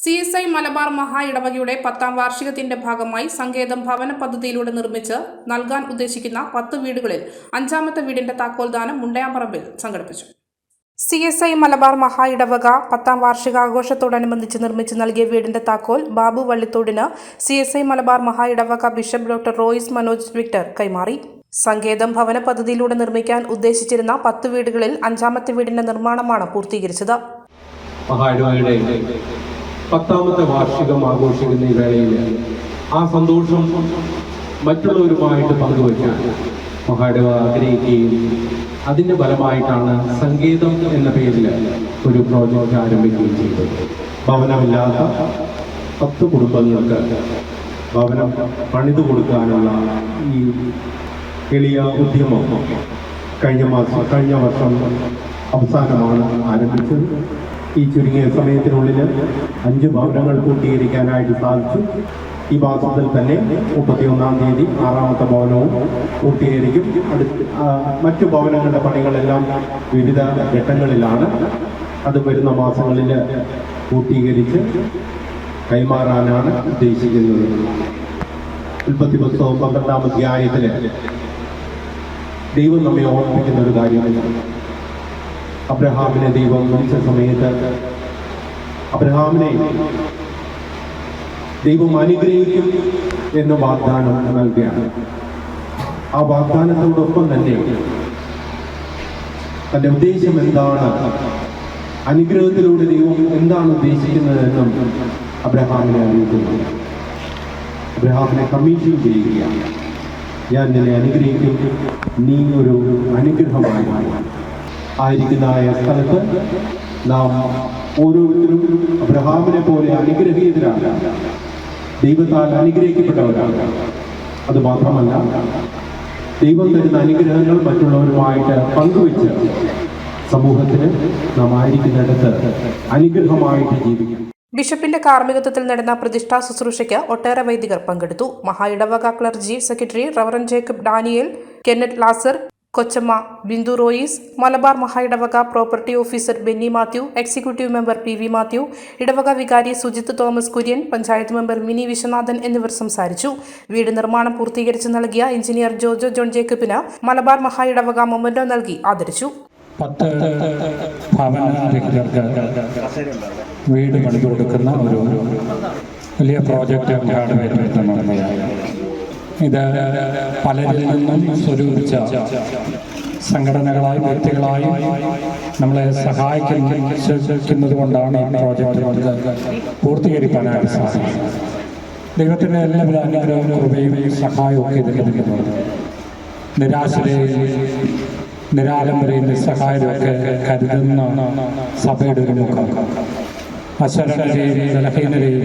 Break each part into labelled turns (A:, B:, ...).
A: C S I Malabar മഹാ ഇടവകയുടെ പത്താം വാർഷികത്തിന്റെ ഭാഗമായി സങ്കേതം ഭവന പദ്ധതിയിലൂടെ നിർമ്മിച്ച് നൽകാൻ ഉദ്ദേശിക്കുന്ന പത്ത് വീടുകളിൽ അഞ്ചാമത്തെ വീടിന്റെ താക്കോൽദാനം മുണ്ടയാമ്പറമ്പിൽ സംഘടിപ്പിച്ചു. സി എസ് ഐ മലബാർ മഹാ ഇടവക പത്താം വാർഷികാഘോഷത്തോടനുബന്ധിച്ച് നിർമ്മിച്ച് നൽകിയ വീടിന്റെ താക്കോൽ ബാബു വള്ളിത്തോടിന് സി എസ് ഐ മലബാർ മഹാ ഇടവക bishop doctor Royce Manoj Victor കൈമാറി. സങ്കേതം ഭവന പദ്ധതിയിലൂടെ നിർമ്മിക്കാൻ ഉദ്ദേശിച്ചിരുന്ന പത്ത് വീടുകളിൽ അഞ്ചാമത്തെ വീടിന്റെ നിർമ്മാണമാണ് പൂർത്തീകരിച്ചത്.
B: പത്താമത്തെ വാർഷികം ആഘോഷിക്കുന്ന ഈ വേളയിൽ ആ സന്തോഷം മറ്റുള്ളവരുമായിട്ട് പങ്കുവയ്ക്കാൻ മഹാദേവ ആഗ്രഹിക്കുകയും അതിന്റെ ഫലമായിട്ടാണ് സംഗീതം എന്ന പേരിൽ ഒരു പ്രോജക്റ്റ് ആരംഭിക്കുകയും ചെയ്തത്. ഭവനമില്ലാത്ത പത്ത് കുടുംബങ്ങൾക്ക് ഭവനം പണിതു കൊടുക്കാനുള്ള ഈ എളിയ ഉദ്യമം കഴിഞ്ഞ മാസം കഴിഞ്ഞ വർഷം അവസാനമാണ് ആരംഭിച്ചത്. ഈ ചുരുങ്ങിയ സമയത്തിനുള്ളിൽ അഞ്ച് ഭവനങ്ങൾ പൂർത്തീകരിക്കാനായിട്ട് സാധിച്ചു. ഈ മാസത്തിൽ തന്നെ മുപ്പത്തിയൊന്നാം തീയതി ആറാമത്തെ ഭവനവും പൂർത്തീകരിക്കും. മറ്റു ഭവനങ്ങളുടെ പണികളെല്ലാം വിവിധ ഘട്ടങ്ങളിലാണ്. അത് വരുന്ന മാസങ്ങളിൽ പൂർത്തീകരിച്ച് കൈമാറാനാണ് ഉദ്ദേശിക്കുന്നത്. ഉൽപ്പത്തി പുസ്തകം പന്ത്രണ്ടാം അധ്യായത്തിൽ ദൈവം നമ്മെ ഓർമ്മിപ്പിക്കുന്ന ഒരു കാര്യമാണ് അബ്രഹാമിനെ ദൈവം വിളിച്ച സമയത്ത് അബ്രഹാമിനെ ദൈവം അനുഗ്രഹിക്കും എന്ന വാഗ്ദാനം നൽകുകയാണ്. ആ വാഗ്ദാനത്തോടൊപ്പം തന്നെ തന്റെ ഉദ്ദേശം എന്താണ്? അനുഗ്രഹത്തിലൂടെ ദൈവം എന്താണ് ഉദ്ദേശിക്കുന്നത് എന്നും അബ്രഹാമിനെ അറിയിക്കുന്നു. അബ്രഹാമിനെ കമ്മീഷൻ ചെയ്യുകയാണ്. ഞാൻ നിന്നെ അനുഗ്രഹിക്കും. നീ ഒരു അനുഗ്രഹമായി മാറും. ആയിരിക്കുന്ന ആ സ്ഥലത്ത് നാം ഓരോരുത്തരും അബ്രഹാമിനെ പോലെ അനുഗ്രഹീതരാണ്. ദൈവത്താൽ അനുഗ്രഹിക്കപ്പെട്ടവരാണ്. അത് മാത്രമല്ല ദൈവം തരുന്ന അനുഗ്രഹങ്ങൾ മറ്റുള്ളവരുമായിട്ട് പങ്കുവെച്ച് സമൂഹത്തിന് നാം ആയിരിക്കുന്നിടത്ത് അനുഗ്രഹമായിട്ട് ജീവിക്കും.
A: ബിഷപ്പിന്റെ കാർമ്മികത്വത്തിൽ നടന്ന പ്രതിഷ്ഠാ ശുശ്രൂഷയ്ക്ക് ഒട്ടേറെ വൈദികർ പങ്കെടുത്തു. മഹാ ഇടവക clergy secretary reverend Jacob Daniel Kenneth Lazar കൊച്ചമ്മ ബിന്ദു റോയിസ് മലബാർ മഹാ ഇടവക property officer Benny Mathew executive member P V Mathew ഇടവക വികാരി സുജിത്ത് തോമസ് കുര്യൻ പഞ്ചായത്ത് മെമ്പർ മിനി വിശ്വനാഥൻ എന്നിവർ സംസാരിച്ചു. വീട് നിർമ്മാണം പൂർത്തീകരിച്ച് നൽകിയ എഞ്ചിനീയർ ജോജോ ജോൺ ജേക്കബിന് മലബാർ മഹാ ഇടവക മൊമന്റോ നൽകി ആദരിച്ചു.
C: പത്ത് വീട് പണിതു കൊടുക്കുന്ന ഒരു വലിയ പ്രോജക്റ്റ് ഉദ്ഘാടനം നടത്തുകയാണ് ഇത് പലരിൽ നിന്നും സ്വരൂപിച്ച സംഘടനകളായും വ്യക്തികളായും നമ്മളെ സഹായിക്കുന്നത് കൊണ്ടാണ് ഈ പ്രോജക്റ്റ് പൂർത്തീകരിക്കാനായിട്ട് സാധിക്കുന്നത് ദൈവത്തിന്റെ എല്ലാവിധ അനുഗ്രഹവും കൃപയും സഹായവും ഒക്കെ ഇതിൽ ലഭിക്കുന്നുണ്ട്. നിരാശരെയും നിരാലംബരെയും നിസ്സഹായരൊക്കെ കരുതുന്ന സഭയുടെ ഒരു മുഖം. അശരണരെയും ബലഹീനരെയും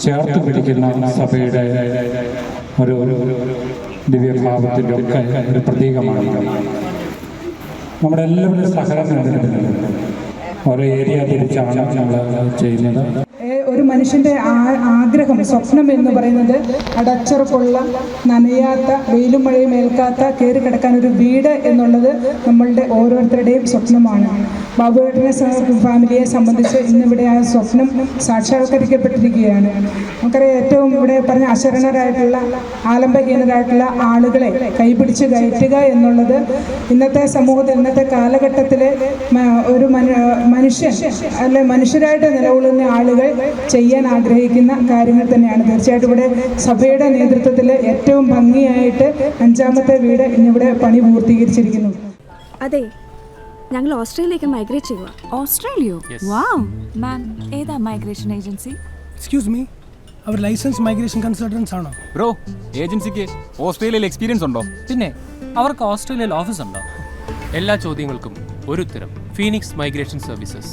C: ചേർത്ത് പിടിക്കുന്ന സഭയുടെ ഒരു ദിവ്യഭാവത്തിന്റെ ഒക്കെ ഒരു പ്രതീകമാണ്. നമ്മുടെ എല്ലാവരുടെ സഹകരണം ഓരോ ഏരിയ തിരിച്ചാണ് നമ്മൾ ചെയ്യുന്നത്
D: മനുഷ്യന്റെ ആഗ്രഹം സ്വപ്നം എന്ന് പറയുന്നത് അടച്ചുറപ്പുള്ള നനയാത്ത വെയിലും മഴയും ഏൽക്കാത്ത കയറി കിടക്കാൻ ഒരു വീട് എന്നുള്ളത് നമ്മളുടെ ഓരോരുത്തരുടെയും സ്വപ്നമാണ്. ബാബുവേട്ടനെ ഫാമിലിയെ സംബന്ധിച്ച് ഇന്നിവിടെ ആ സ്വപ്നം സാക്ഷാത്കരിക്കപ്പെട്ടിരിക്കുകയാണ്. നമുക്കറിയാം ഏറ്റവും ഇവിടെ പറഞ്ഞ അശരണരായിട്ടുള്ള ആലംബഹീനരായിട്ടുള്ള ആളുകളെ കൈപിടിച്ച് കയറ്റുക എന്നുള്ളത് ഇന്നത്തെ സമൂഹത്തിൽ ഇന്നത്തെ കാലഘട്ടത്തിലെ ഒരു മനുഷ്യൻ അല്ലെ മനുഷ്യരായിട്ട് നിലകൊള്ളുന്ന ആളുകൾ ചെയ്യാൻ ആഗ്രഹിക്കുന്ന കാര്യങ്ങൾ തന്നെയാണ്. തീർച്ചയായിട്ടും ഇവിടെ സഭയുടെ നേതൃത്വത്തിൽ ഏറ്റവും ഭംഗിയായിട്ട് അഞ്ചാമത്തെ വീട് ഇന്നിവിടെ പണി പൂർത്തീകരിച്ചിരിക്കുന്നു.
E: അതെ ഞങ്ങൾ ഓസ്ട്രേലിയയിലേക്ക് മൈഗ്രേറ്റ് ചെയ്യുക
F: ഓസ്ട്രേലിയോ? വാവ്. മാം ഏതാ മൈഗ്രേഷൻ ഏജൻസി
G: എക്സ്ക്യൂസ് മീ അവർ ലൈസൻസ് മൈഗ്രേഷൻ കൺസൾട്ടൻസ് ആണോ?
H: ബ്രോ ഏജൻസിക്ക് ഓസ്ട്രേലിയയിൽ എക്സ്പീരിയൻസ് ഉണ്ടോ?
I: പിന്നെ അവർക്ക് ഓസ്ട്രേലിയയിൽ ഓഫീസ് ഉണ്ടോ? എല്ലാ ചോദ്യങ്ങൾക്കും ഒരു ഉത്തരം Phoenix migration services